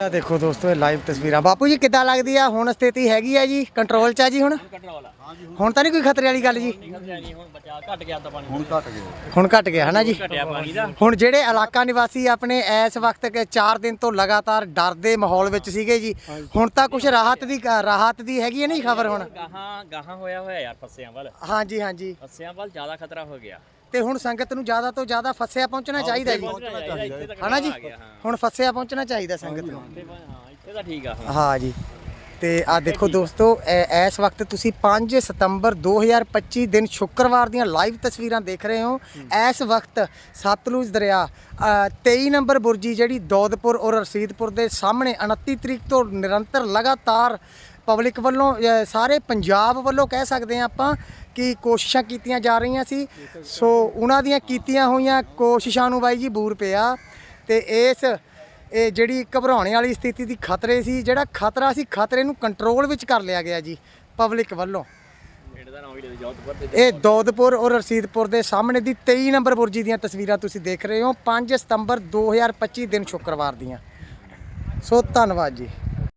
ਆ ਦੇਖੋ ਦੋਸਤੋ ਇਹ ਲਾਈਵ ਤਸਵੀਰਾਂ। ਬਾਪੂ ਜੀ ਕਿੱਦਾਂ ਲੱਗਦੀ ਆ? ਹੁਣ ਸਥਿਤੀ ਹੈਗੀ ਆ ਜੀ? ਕੰਟਰੋਲ 'ਚ ਆ ਜੀ ਹੁਣ? ਹੁਣ ਤਾਂ ਨਹੀਂ ਕੋਈ ਖਤਰੇ ਵਾਲੀ ਗੱਲ ਜੀ। ਹੁਣ ਘਟ ਗਿਆ। ਘਟ ਗਿਆ ਹਨਾ ਜੀ? ਹੁਣ ਜਿਹੜੇ ਇਲਾਕਾ ਨਿਵਾਸੀ ਆਪਣੇ ਇਸ ਵਕਤ ਕੇ 4 ਦਿਨ ਤੋਂ ਲਗਾਤਾਰ ਡਰ ਦੇ ਮਾਹੌਲ ਵਿੱਚ ਸੀਗੇ ਜੀ ਹੁਣ ਤਾਂ ਕੁਝ ਰਾਹਤ ਦੀ ਰਾਹਤ ਦੀ ਹੈਗੀ ਹੈ ਨਹੀਂ ਖਬਰ ਹੁਣ? ਗਾਹਾਂ ਗਾਹਾਂ ਹੋਇਆ ਹੋਇਆ ਯਾਰ ਫੱਸਿਆਂ ਵੱਲ। ਹਾਂਜੀ ਹਾਂਜੀ। ਫੱਸਿਆਂ ਵੱਲ ਜ਼ਿਆਦਾ ਖਤਰਾ ਹੋ ਗਿਆ। ਤੇ ਹੁਣ ਸੰਗਤ ਨੂੰ ਜ਼ਿਆਦਾ ਤੋਂ ਜ਼ਿਆਦਾ ਫਸਿਆ ਪਹੁੰਚਣਾ ਚਾਹੀਦਾ ਜੀ। ਹਨਾ ਜੀ? ਹੁਣ ਫਸਿਆ ਪਹੁੰਚਣਾ ਚਾਹੀਦਾ ਸੰਗਤ ਨੂੰ। ਇੱਥੇ ਹਾਂ ਇੱਥੇ ਤਾਂ ਠੀਕ ਆ ਹੁਣ। ਹਾਂ ਜੀ। ਤੇ ਆ ਦੇਖੋ ਦੋਸਤੋ ਇਸ ਵਕਤ ਤੁਸੀਂ 5 ਸਤੰਬਰ 2025 ਦਿਨ ਸ਼ੁੱਕਰਵਾਰ ਦੀਆਂ ਲਾਈਵ ਤਸਵੀਰਾਂ ਦੇਖ ਰਹੇ ਹੋ। ਇਸ ਵਕਤ ਸਤਲੁਜ ਦਰਿਆ ਅ, 23 ਨੰਬਰ ਬੁਰਜੀ ਜਿਹੜੀ ਦੌਦਪੁਰ ਔਰ ਰਸੀਦਪੁਰ ਦੇ ਸਾਹਮਣੇ 29 ਤਰੀਕ ਤੋਂ ਨਿਰੰਤਰ ਲਗਾਤਾਰ ਪਬਲਿਕ ਵੱਲੋਂ ਸਾਰੇ ਪੰਜਾਬ ਵੱਲੋਂ ਕਹਿ ਸਕਦੇ ਹਾਂ ਆਪਾਂ ਕਿ ਕੋਸ਼ਿਸ਼ਾਂ ਕੀਤੀਆਂ ਜਾ ਰਹੀਆਂ ਸੀ। ਸੋ ਉਹਨਾਂ ਦੀਆਂ ਕੀਤੀਆਂ ਹੋਈਆਂ ਕੋਸ਼ਿਸ਼ਾਂ ਨੂੰ ਬਾਈ ਜੀ ਬੂਰ ਪਿਆ ਤੇ ਇਸ, ਇਹ ਜਿਹੜੀ ਘਬਰਾਉਣੇ ਵਾਲੀ ਸਥਿਤੀ ਦੀ ਖਤਰੇ ਸੀ, ਜਿਹੜਾ ਖਤਰਾ ਸੀ, ਖਤਰੇ ਨੂੰ ਕੰਟਰੋਲ ਵਿੱਚ ਕਰ ਲਿਆ ਗਿਆ ਜੀ ਪਬਲਿਕ ਵੱਲੋਂ। ਇਹ ਦੌਦਪੁਰ ਔਰ ਰਸੀਦਪੁਰ ਦੇ ਸਾਹਮਣੇ ਦੀ 23 ਨੰਬਰ ਬੁਰਜੀ ਦੀਆਂ ਤਸਵੀਰਾਂ ਤੁਸੀਂ ਦੇਖ ਰਹੇ ਹੋ 5 ਸਤੰਬਰ 2025 ਦਿਨ ਸ਼ੁੱਕਰਵਾਰ ਦੀਆਂ। ਸੋ ਧੰਨਵਾਦ ਜੀ।